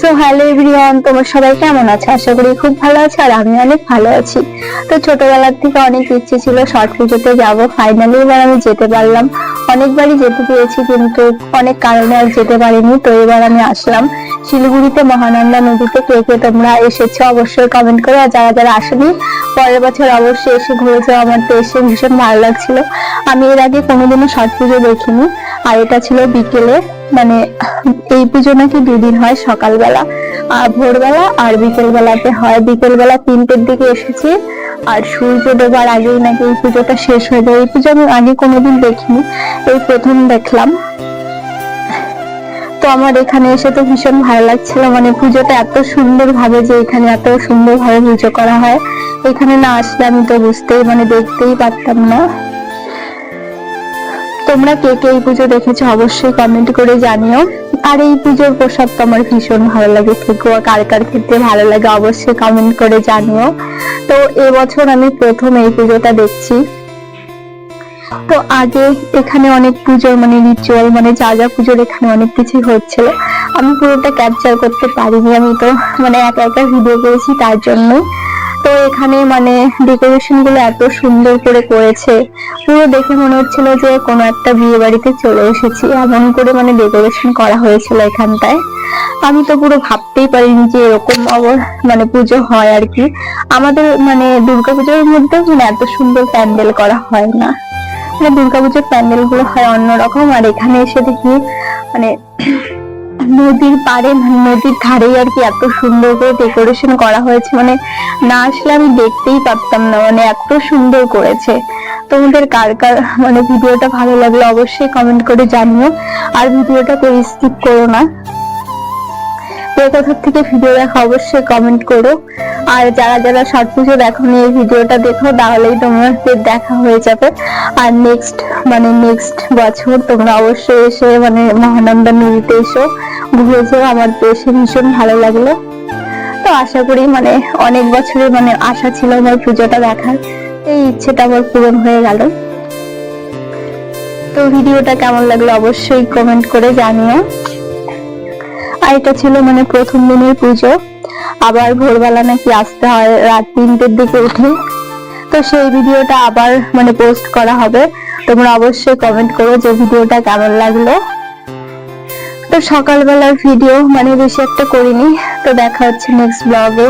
So hello everyone তোমার সবাই কেমন আছে? আশা করি খুব ভালো আছে আর আমি অনেক ভালো আছি। তো ছোটবেলার থেকে অনেক ইচ্ছে ছিল শর্ট পুজোতে যাব। ফাইনালি এবার আমি যেতে পারলাম। অনেকবারই যেতে পেরেছি কিন্তু অনেক কারণে আর যেতে পারিনি। তো এবার আমি আসলাম শিলিগুড়িতে মহানন্দা নদীতে। কে কে তোমরা এসেছ অবশ্যই কমেন্ট করো। আর যারা যারা আসেনি, পরের বছর অবশ্যই এসে ঘুরেছো। আমার তো এসে ভীষণ ভালো লাগছিল। আমি এর আগে কোনোদিনও ছট পুজো দেখিনি। আর এটা ছিল বিকেলে। মানে এই পুজো নাকি দুদিন হয় সকালবেলা ভোরবেলা আর বিকেল বেলাতে হয়। বিকেল বেলা তিনটের দিকে এসেছি আর সূর্য ডোবার আগেই নাকি এই পুজোটা শেষ হয়ে যায়। এই পুজো আমি আগে কোনোদিন দেখিনি, এই প্রথম দেখলাম। তো আমার এখানে এসে তো ভীষণ ভালো লাগছিল মানে পুজোটা এত সুন্দর ভাবে যে এখানে এত সুন্দর ভাবে পুজো করা হয়। এখানে না আসলে আমি তো বুঝতেই মানে দেখতেই পারতাম না। তোমরা কে কে এই পুজো দেখেছ অবশ্যই কমেন্ট করে জানিও। আর এই পুজোর প্রসাদ তো আমার ভীষণ ভালো লাগে ঠেকুয়া কার কার খেতে ভালো লাগে অবশ্যই কমেন্ট করে জানিও। তো এবছর আমি প্রথম এই পুজোটা দেখছি। তো আগে এখানে অনেক পুজোর মানে রিচুয়াল মানে যা যা পুজোর এখানে অনেক কিছুই হচ্ছিল আমি পুরোটা ক্যাপচার করতে পারিনি আমি তো মানে একা একা ভিডিও করেছি তার জন্য এখানে মানে ডেকোরেশনগুলো এত সুন্দর করে করেছে। পুরো দেখে মনে হচ্ছিল যে কোনো একটা বিয়ে বাড়িতে চলে এসেছি। এমন করে মানে ডেকোরেশন করা হয়েছিল এখানটায়। আমি তো পুরো ভাবতেই পারিনি যে এরকম মানে পুজো হয় আর কি। আমাদের মানে দুর্গাপুজোর মধ্যে মানে এত সুন্দর প্যান্ডেল করা হয় না। মানে দুর্গাপুজোর প্যান্ডেলগুলো হয় অন্যরকম আর এখানে এসে দেখি মানে নদীর পাড়ে মানে নদীর ধারেই আর কি এত সুন্দর করে ডেকোরেশন করা হয়েছে। মানে না আসলে আমি দেখতেই পারতাম না মানে এত সুন্দর করেছে। তোমাদের কার কার মানে ভিডিওটা ভালো লাগলে অবশ্যই কমেন্ট করে জানিও। আর ভিডিওটা করে স্কিপ করো না। কে কোথার থেকে ভিডিও দেখো, অবশ্যই কমেন্ট করো। আর যারা যারা শর্ট পুজো দেখো এই ভিডিওটা দেখো, তাহলেই তোমাদের দেখা হয়ে যাবে। আর নেক্সট মানে নেক্সট বছর তোমরা অবশ্যই এসে মানে মহানন্দা নদীতে এসো। ঘুরে আমার তো এসে ভীষণ ভালো লাগল। তো আশা করি মানে অনেক বছরের মানে আশা ছিল আমার পুজোটা দেখার, এই ইচ্ছেটা আমার পূরণ হয়ে গেল। তো ভিডিওটা কেমন লাগল অবশ্যই কমেন্ট করে জানিও। আর এটা ছিল মানে প্রথম দিনের পুজো, আবার ভোরবেলা নাকি আসতে হয় রাত তিনটের দিকে উঠে। তো সেই ভিডিওটা আবার মানে পোস্ট করা হবে, তোমরা অবশ্যই কমেন্ট করো যে ভিডিওটা কেমন লাগল। তো সকালবেলার ভিডিও মানে বেশি একটা করিনি। তো দেখা হচ্ছে নেক্সট ব্লগে